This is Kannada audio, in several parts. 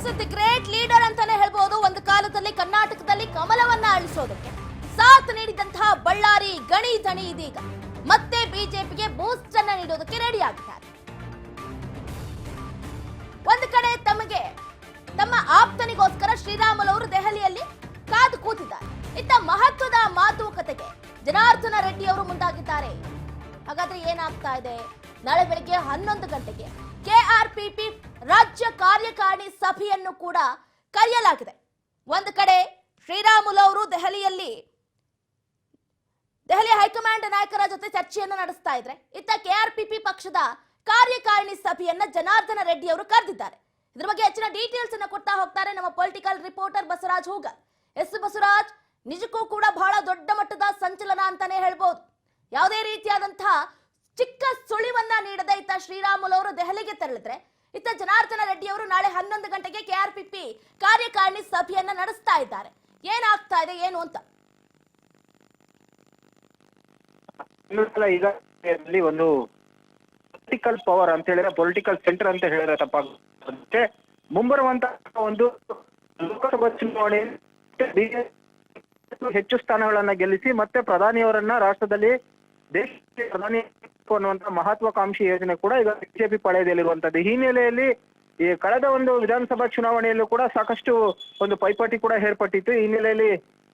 ಎಸ್ ಗ್ರೇಟ್ ಲೀಡರ್ ಅಂತಾನೆ ಹೇಳ್ಬೋದು. ಒಂದು ಕಾಲದಲ್ಲಿ ಕರ್ನಾಟಕದಲ್ಲಿ ಕಮಲವನ್ನ ಅಳಿಸೋದಕ್ಕೆ ಸಾಥ್ ನೀಡಿದಂತಹ ಬಳ್ಳಾರಿ ಗಣಿ ಧಣಿ ಇದೀಗ. ಮತ್ತೆ ಬಿಜೆಪಿಗೆ ಬೂಸ್ಟ್ ಅನ್ನ ನೀಡೋದಕ್ಕೆ ರೆಡಿ ಆಗಿದ್ದಾರೆ ಒಂದು ಕಡೆ ತಮಗೆ, ತಮ್ಮ ಆಪ್ತನಿಗೋಸ್ಕರ ಶ್ರೀರಾಮುಲು ಅವರು ದೆಹಲಿಯಲ್ಲಿ ಕಾದು ಕೂತಿದ್ದಾರೆ. ಇಂಥ ಮಹತ್ವದ ಮಾತುಕತೆಗೆ ಜನಾರ್ದನ ರೆಡ್ಡಿ ಅವರು ಮುಂದಾಗಿದ್ದಾರೆ. ಹಾಗಾದ್ರೆ ಏನಾಗ್ತಾ ಇದೆ? ನಾಳೆ ಬೆಳಿಗ್ಗೆ ಹನ್ನೊಂದು ಗಂಟೆಗೆ ಕೆಆರ್ಪಿಪಿ ರಾಜ್ಯ ಕಾರ್ಯಕಾರಿಣಿ ಸಭೆಯನ್ನು ಕೂಡ ಕರೆಯಲಾಗಿದೆ. ಒಂದು ಕಡೆ ಶ್ರೀರಾಮುಲು ಅವರು ದೆಹಲಿಯಲ್ಲಿ ದೆಹಲಿ ಹೈಕಮಾಂಡ್ ನಾಯಕರ ಜೊತೆ ಚರ್ಚೆಯನ್ನು ನಡೆಸ್ತಾ ಇದ್ರೆ, ಇತ್ತ ಕೆಆರ್ಪಿಪಿ ಪಕ್ಷದ ಕಾರ್ಯಕಾರಿಣಿ ಸಭೆಯನ್ನ ಜನಾರ್ದನ ರೆಡ್ಡಿ ಅವರು ಕರೆದಿದ್ದಾರೆ. ಇದ್ರ ಬಗ್ಗೆ ಹೆಚ್ಚಿನ ಡೀಟೇಲ್ಸ್ ಅನ್ನು ಕೊಡ್ತಾ ಹೋಗ್ತಾರೆ ನಮ್ಮ political reporter Basavaraj ಹೂಗ. S Basavaraj, ನಿಜಕ್ಕೂ ಕೂಡ ಬಹಳ ದೊಡ್ಡ ಮಟ್ಟದ ಸಂಚಲನ ಅಂತಾನೆ ಹೇಳ್ಬೋದು. ಚಿಕ್ಕ ಸುಳಿವನ್ನ ನೀಡದೆ ಇತ್ತ ಶ್ರೀರಾಮುಲು ಅವರು ದೆಹಲಿಗೆ ತೆರಳಿದ್ರೆ, ಇತ್ತ ಜನಾರ್ದನ ರೆಡ್ಡಿ ಅವರು ನಾಳೆ ಹನ್ನೊಂದು ಗಂಟೆಗೆ ಕೆಆರ್ಪಿಪಿ ಕಾರ್ಯಕಾರಿಣಿ ಸಭೆಯನ್ನ ನಡೆಸ್ತಾ ಇದ್ದಾರೆ. ಏನಾಗ್ತಾ ಇದೆ, ಏನು ಅಂತ? ಈಗ ಒಂದು ಪೊಲಿಟಿಕಲ್ ಪವರ್ ಅಂತ ಹೇಳಿದ್ರೆ ಪೊಲಿಟಿಕಲ್ ಸೆಂಟರ್ ಅಂತ ಹೇಳಿದ್ರೆ ತಪ್ಪಾಗುತ್ತೆ. ಮುಂಬರುವಂತಹ ಒಂದು ಲೋಕಸಭಾ ಚುನಾವಣೆ ಹೆಚ್ಚು ಸ್ಥಾನಗಳನ್ನ ಗೆಲ್ಲಿಸಿ ಮತ್ತೆ ಪ್ರಧಾನಿಯವರನ್ನ ರಾಷ್ಟ್ರದಲ್ಲಿ ದೇಶಕ್ಕೆ ಪ್ರಧಾನಿ ಅನ್ನುವಂತ ಮಹತ್ವಾಕಾಂಕ್ಷಿ ಯೋಜನೆ ಕೂಡ ಈಗ ಬಿಜೆಪಿ ಪಡೆಯದಲ್ಲಿರುವಂತದ್ದು. ಈ ಹಿನ್ನೆಲೆಯಲ್ಲಿ ಈ ಕಳೆದ ಒಂದು ವಿಧಾನಸಭಾ ಚುನಾವಣೆಯಲ್ಲೂ ಕೂಡ ಸಾಕಷ್ಟು ಒಂದು ಪೈಪಾಟಿ ಕೂಡ ಏರ್ಪಟ್ಟಿತ್ತು. ಈ ಹಿನ್ನೆಲೆಯಲ್ಲಿ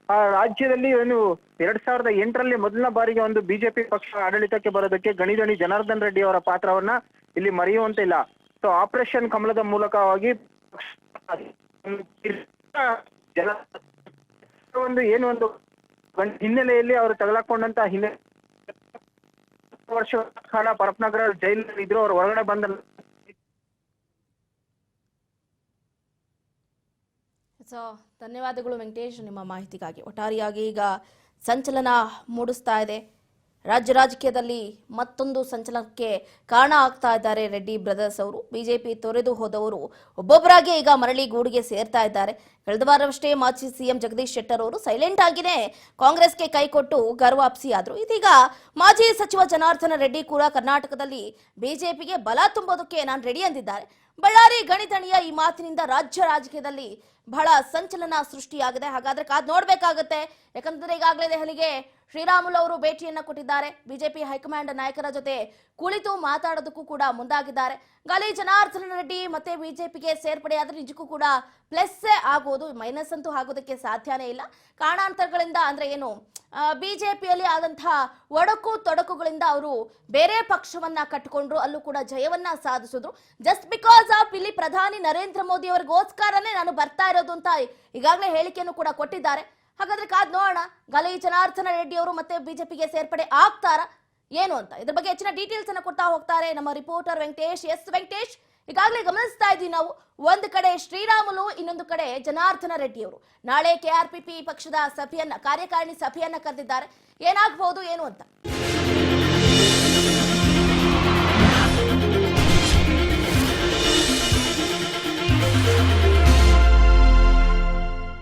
ಆ ರಾಜ್ಯದಲ್ಲಿ ಏನು ಎರಡ್ ಸಾವಿರದ ಎಂಟರಲ್ಲಿ ಮೊದಲನೇ ಬಾರಿಗೆ ಒಂದು ಬಿಜೆಪಿ ಪಕ್ಷ ಆಡಳಿತಕ್ಕೆ ಬರೋದಕ್ಕೆ ಗಣಿದಣಿ ಜನಾರ್ದನ್ ರೆಡ್ಡಿ ಅವರ ಪಾತ್ರವನ್ನ ಇಲ್ಲಿ ಮರೆಯುವಂತಿಲ್ಲ ಸೊ ಆಪರೇಷನ್ ಕಮಲದ ಮೂಲಕವಾಗಿ ಒಂದು ಏನು ಒಂದು ಹಿನ್ನೆಲೆಯಲ್ಲಿ ಅವರು ತಗಲಾಕೊಂಡಂತ ಹಿನ್ನೆಲೆ ವರ್ಷ ಕಾಲ ಪರಪನಗರ ಜೈಲಿನಲ್ಲಿ ಇದ್ರು, ಅವ್ರು ಹೊರಗಡೆ ಬಂದ ಸೊ ಧನ್ಯವಾದಗಳು ವೆಂಕಟೇಶ್, ನಿಮ್ಮ ಮಾಹಿತಿಗಾಗಿ ಒಟ್ಟಾರೆಯಾಗಿ ಈಗ ಸಂಚಲನ ಮೂಡಿಸ್ತಾ ಇದೆ. ರಾಜ್ಯ ರಾಜಕೀಯದಲ್ಲಿ ಮತ್ತೊಂದು ಸಂಚಲನಕ್ಕೆ ಕಾರಣ ಆಗ್ತಾ ಇದ್ದಾರೆ ರೆಡ್ಡಿ ಬ್ರದರ್ಸ್ ಅವರು. ಬಿಜೆಪಿ ತೊರೆದು ಹೋದವರು ಒಬ್ಬೊಬ್ಬರಾಗಿ ಈಗ ಮರಳಿ ಗೂಡಿಗೆ ಸೇರ್ತಾ ಇದ್ದಾರೆ. ಕಳೆದ ವಾರವಷ್ಟೇ ಮಾಜಿ ಸಿಎಂ ಜಗದೀಶ್ ಶೆಟ್ಟರ್ ಅವರು ಸೈಲೆಂಟ್ ಆಗಿನೇ ಕಾಂಗ್ರೆಸ್ಗೆ ಕೈಕೊಟ್ಟು ಗರ್ವಾಪ್ಸಿಯಾದ್ರು ಇದೀಗ ಮಾಜಿ ಸಚಿವ ಜನಾರ್ದನ ರೆಡ್ಡಿ ಕೂಡ ಕರ್ನಾಟಕದಲ್ಲಿ ಬಿಜೆಪಿಗೆ ಬಲ ತುಂಬೋದಕ್ಕೆ ನಾನು ರೆಡಿ ಅಂದಿದ್ದಾರೆ. ಬಳ್ಳಾರಿ ಗಣಿತಣಿಯ ಈ ಮಾತಿನಿಂದ ರಾಜ್ಯ ರಾಜಕೀಯದಲ್ಲಿ ಬಹಳ ಸಂಚಲನ ಸೃಷ್ಟಿಯಾಗಿದೆ. ಹಾಗಾದ್ರೆ ಕಾದ್ ನೋಡ್ಬೇಕಾಗತ್ತೆ. ಯಾಕಂದ್ರೆ ಈಗಾಗಲೇ ದೆಹಲಿಗೆ ಶ್ರೀರಾಮುಲು ಅವರು ಭೇಟಿಯನ್ನ ಕೊಟ್ಟಿದ್ದಾರೆ. ಬಿಜೆಪಿ ಹೈಕಮಾಂಡ್ ನಾಯಕರ ಜೊತೆ ಕುಳಿತು ಮಾತಾಡೋದಕ್ಕೂ ಕೂಡ ಮುಂದಾಗಿದ್ದಾರೆ. ಗಾಲಿ ಜನಾರ್ದನ ರೆಡ್ಡಿ ಮತ್ತೆ ಬಿಜೆಪಿಗೆ ಸೇರ್ಪಡೆಯಾದ್ರೆ ನಿಜಕ್ಕೂ ಕೂಡ ಪ್ಲಸ್ಸೇ ಆಗೋದು ಮೈನಸ್ ಅಂತೂ ಆಗೋದಕ್ಕೆ ಸಾಧ್ಯನೇ ಇಲ್ಲ. ಕಾರಣಾಂತರಗಳಿಂದ ಅಂದ್ರೆ ಏನು ಬಿಜೆಪಿಯಲ್ಲಿ ಆದಂತಹ ಒಡಕು ತೊಡಕುಗಳಿಂದ ಅವರು ಬೇರೆ ಪಕ್ಷವನ್ನ ಕಟ್ಟಿಕೊಂಡ್ರು, ಅಲ್ಲೂ ಕೂಡ ಜಯವನ್ನ ಸಾಧಿಸಿದ್ರು. ಜಸ್ಟ್ ಬಿಕಾಸ್ ಆಫ್ ಇಲ್ಲಿ ಪ್ರಧಾನಿ ನರೇಂದ್ರ ಮೋದಿ ಅವರಿಗೋಸ್ಕರನೇ ನಾನು ಬರ್ತಾ ಇರೋದು ಅಂತ ಈಗಾಗಲೇ ಹೇಳಿಕೆಯನ್ನು ಕೂಡ ಕೊಟ್ಟಿದ್ದಾರೆ. ಹಾಗಾದ್ರೆ ಕಾದ್ ನೋಡೋಣ. ಗಲೈ ಜನಾರ್ದನ ರೆಡ್ಡಿ ಅವರು ಮತ್ತೆ ಬಿಜೆಪಿಗೆ ಸೇರ್ಪಡೆ ಆಗ್ತಾರ? ಏನು ಅಂತ? ಇದ್ರ ಬಗ್ಗೆ ಹೆಚ್ಚಿನ ಡೀಟೇಲ್ಸ್ ಅನ್ನ ಕೊಡ್ತಾ ಹೋಗ್ತಾರೆ ನಮ್ಮ ರಿಪೋರ್ಟರ್ ವೆಂಕಟೇಶ್. ಎಸ್ ವೆಂಕಟೇಶ್. ಈಗಾಗಲೇ ಗಮನಿಸ್ತಾ ಇದ್ದೀವಿ ನಾವು. ಒಂದು ಕಡೆ ಶ್ರೀರಾಮುಲು, ಇನ್ನೊಂದು ಕಡೆ ಜನಾರ್ದನ ರೆಡ್ಡಿ ಅವರು. ನಾಳೆ ಕೆಆರ್ಪಿಪಿ ಪಕ್ಷದ ಸಭೆಯನ್ನ, ಕಾರ್ಯಕಾರಿಣಿ ಸಭೆಯನ್ನ ಕರೆದಿದ್ದಾರೆ. ಏನಾಗಬಹುದು ಏನು ಅಂತ?